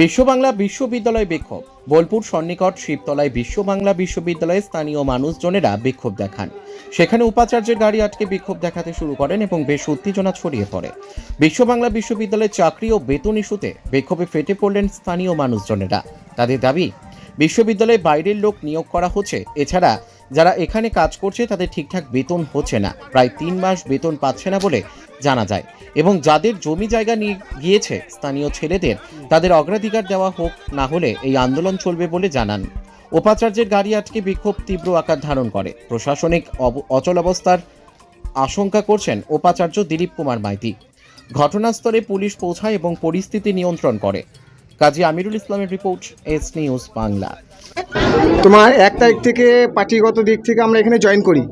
বিশ্ব বাংলা বিশ্ববিদ্যালয় বিক্ষোভ। বোলপুর সন্নিকট শিবতলায় বিশ্ব বাংলা বিশ্ববিদ্যালয়ে স্থানীয় মানুষজনেরা বিক্ষোভ দেখান। সেখানে উপাচার্যের গাড়ি আটকে বিক্ষোভ দেখাতে শুরু করেন এবং বেশ উত্তেজনা ছড়িয়ে পড়ে। বিশ্ব বাংলা বিশ্ববিদ্যালয়ের চাকরি ও বেতন ইস্যুতে বিক্ষোভে ফেটে পড়লেন স্থানীয় মানুষজনেরা। তাদের দাবি, বিশ্ববিদ্যালয়ে বাইরের লোক নিয়োগ করা হচ্ছে, এছাড়া যারা এখানে কাজ করছে তাদের ঠিকঠাক বেতন হচ্ছে না। প্রায় তিন মাস বেতন পাচ্ছে না বলে জানা যায়। এবং যাদের জমি জায়গা নিয়ে গিয়েছে স্থানীয় ছেলেদের, তাদের অগ্রাধিকার দেওয়া হোক না হলে এই আন্দোলন চলবে বলে জানান। উপাচার্যের গাড়ি আটকে বিক্ষোভ তীব্র আকার ধারণ করে। প্রশাসনিক অচলাবস্থার আশঙ্কা করছেন উপাচার্য দিলীপ কুমার মাইতি। ঘটনাস্থলে পুলিশ পৌঁছায় এবং পরিস্থিতি নিয়ন্ত্রণ করে। কাজী আমিরুল ইসলামের রিপোর্ট এস নিউজ বাংলা। তোমার এক তারিখ থেকে পার্টিগত দিক থেকে আমরা এখানে জয়েন করি।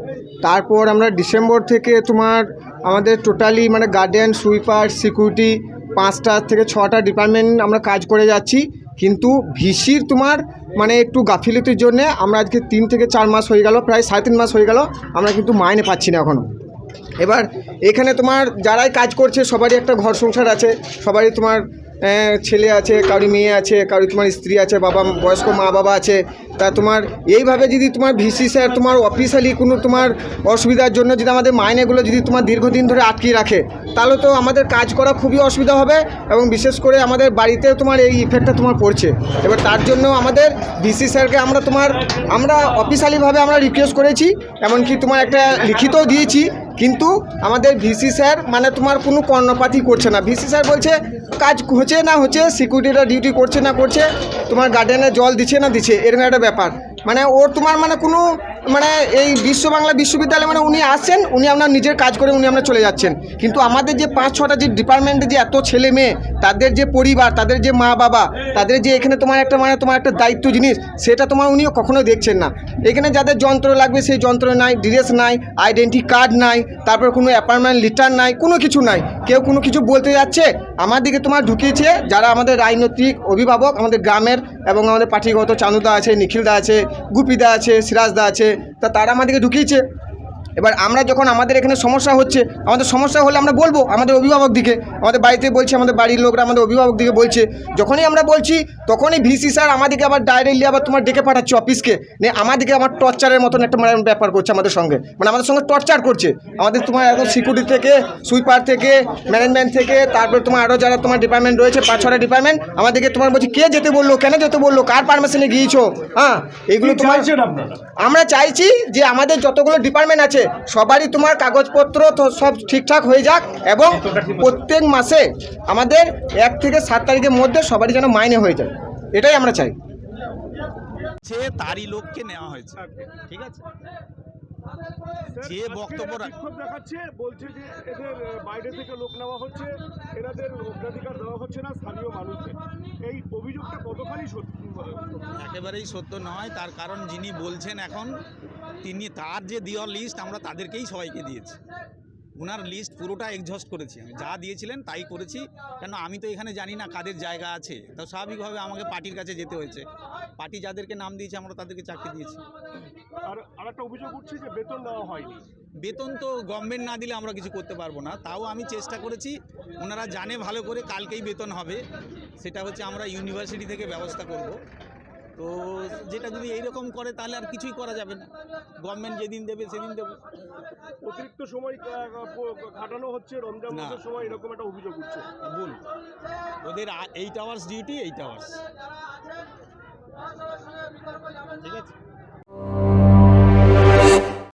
তারপর আমরা ডিসেম্বর থেকে তোমার আমাদের টোটালি মানে গার্ডেন সুইপার সিকিউরিটি পাঁচটা থেকে ছটা ডিপার্টমেন্ট আমরা কাজ করে যাচ্ছি। কিন্তু ভিসির তোমার মানে একটু গাফিলতির জন্য আমরা আজকে তিন থেকে চার মাস হয়ে গেল, প্রায় সাড়ে তিন মাস হয়ে গেল, আমরা কিন্তু মাইনে পাচ্ছি না এখনও এবার এখানে তোমার যারাই কাজ করছে, সবারই একটা ঘর সংসার আছে, সবারই তোমার ছেলে আছে, কারোর মেয়ে আছে, কারোর তোমার স্ত্রী আছে, বাবা, বয়স্ক মা বাবা আছে, তা তোমার এইভাবে যদি তোমার ভিসি স্যার তোমার অফিসিয়ালি কোনো তোমার অসুবিধার জন্য যদি আমাদের মাইনেগুলো যদি তোমার দীর্ঘদিন ধরে আটকিয়ে রাখে, তাহলে তো আমাদের কাজ করা খুবই অসুবিধা হবে এবং বিশেষ করে আমাদের বাড়িতে তোমার এই ইফেক্টটা তোমার পড়ছে। এবার তার জন্য আমাদের ভিসি স্যারকে আমরা তোমার, আমরা অফিসিয়ালিভাবে আমরা রিকোয়েস্ট করেছি, এমনকি তোমার একটা লিখিতও দিয়েছি কিন্তু আমাদের ভিসি স্যার মানে তোমার কোনো কর্ণপাতই করছে না। ভিসি স্যার বলছে, কাজ হচ্ছে না হচ্ছে সিকিউরিটিরা ডিউটি করছে না করছে, তোমার গার্ডেনে জল দিচ্ছে না দিচ্ছে। এরকম একটা ব্যাপার। মানে ওর তোমার মানে কোনো মানে এই বিশ্ব বাংলা বিশ্ববিদ্যালয়ে মানে উনি আসছেন উনি আপনার নিজের কাজ করে উনি আপনার চলে যাচ্ছেন। কিন্তু আমাদের যে পাঁচ, ছটা যে ডিপার্টমেন্টে যে এত ছেলে মেয়ে, তাদের যে পরিবার, তাদের যে মা বাবা, তাদের যে এখানে তোমার একটা মানে তোমার একটা দায়িত্ব জিনিস, সেটা তোমার উনিও কখনো দেখছেন না। এখানে যাদের যন্ত্র লাগবে সেই যন্ত্র নাই ড্রেস নাই আইডেন্টি কার্ড নাই, তারপর কোনো অ্যাপার্টমেন্ট লিটার নাই, কোনো কিছু নাই। কেউ কোনো কিছু বলতে যাচ্ছে আমাদেরকে তোমার ঢুকিয়েছে, যারা আমাদের রাজনৈতিক অভিভাবক, আমাদের গ্রামের এবং আমাদের পার্টিগত চানুদা আছে, নিখিলদা আছে, গুপিদা আছে, সিরাজদা আছে তা তারা আমাদেরকে ঢুকিয়েছে। এবার আমরা যখন আমাদের এখানে সমস্যা হচ্ছে আমাদের সমস্যা হলে আমরা বলব আমাদের অভিভাবক দিকে। আমাদের বাড়িতে বলছে আমাদের বাড়ির লোকরা আমাদের অভিভাবক দিকে বলছে। যখনই আমরা বলছি তখনই ভিসি স্যার আমাদেরকে আবার ডাইরেক্টলি আবার তোমার ডেকে পাঠাচ্ছে অফিসকে নিয়ে আমাদেরকে আমার টর্চারের মতন একটা মানে ব্যাপার করছে আমাদের সঙ্গে। মানে আমাদের সঙ্গে টর্চার করছে। আমাদের তোমার এখন সিকিউরিটি থেকে সুইপার থেকে ম্যানেজমেন্ট থেকে তারপর তোমার আরও যারা তোমার ডিপার্টমেন্ট রয়েছে পাঁচ ছটা ডিপার্টমেন্ট আমাদেরকে তোমার বলছি কে যেতে বলল কেন যেতে বলল কার পারমিশনে গিয়েছো? হ্যাঁ এগুলো তোমার আমরা চাইছি যে আমাদের যতগুলো ডিপার্টমেন্ট আছে সবারই তোমার কাগজপত্র তো সব ঠিকঠাক হয়ে যাক এবং প্রত্যেক মাসে আমাদের এক থেকে সাত তারিখের মধ্যে সবারই যেন মাইনে হয়ে যায়। এটাই আমরা চাই। সে তারই লোককে নেওয়া হয়েছে। ঠিক আছে? যে বক্তব্য বিক্ষোভ দেখাচ্ছে বলছে যে এদের বাইরে থেকে লোক নেওয়া হচ্ছে এনাদের অগ্রাধিকার দেওয়া হচ্ছে না স্থানীয় মানুষদের। এই অভিযোগটা কতখানি সত্যি? একেবারেই সত্য নয় তার কারণ যিনি বলছেন এখন তিনি তার যে দেওয়ার লিস্ট আমরা তাদেরকেই সবাইকে দিয়েছি। ওনার লিস্ট পুরোটা এক্সহস্ট করেছি। আমি যা দিয়েছিলেন তাই করেছি। কেন আমি তো এখানে জানি না কাদের জায়গা আছে। তো স্বাভাবিকভাবে আমাকে পার্টির কাছে যেতে হয়েছে। পার্টি যাদেরকে নাম দিয়েছে আমরা তাদেরকে চাকরি দিয়েছি। আর আরেকটা অভিযোগ উঠছে যে বেতন দেওয়া হয়নি। বেতন তো গভর্নমেন্ট না দিলে আমরা কিছু করতে পারব না। তাও আমি চেষ্টা করেছি। ওনারা জানে ভালো করে কালকেই বেতন হবে। সেটা হচ্ছে আমরা ইউনিভার্সিটি থেকে ব্যবস্থা করব। তো যেটা যদি এইরকম করে তাহলে আর কিছুই করা যাবে না। গভর্নমেন্ট যেদিন দেবে সেদিন দেবে। অতিরিক্ত সময় খাটানো হচ্ছে রমজান সময় এরকম একটা অভিযোগ উঠছে। ভুল। ওদের eight hours duty eight hours ঠিক আছে?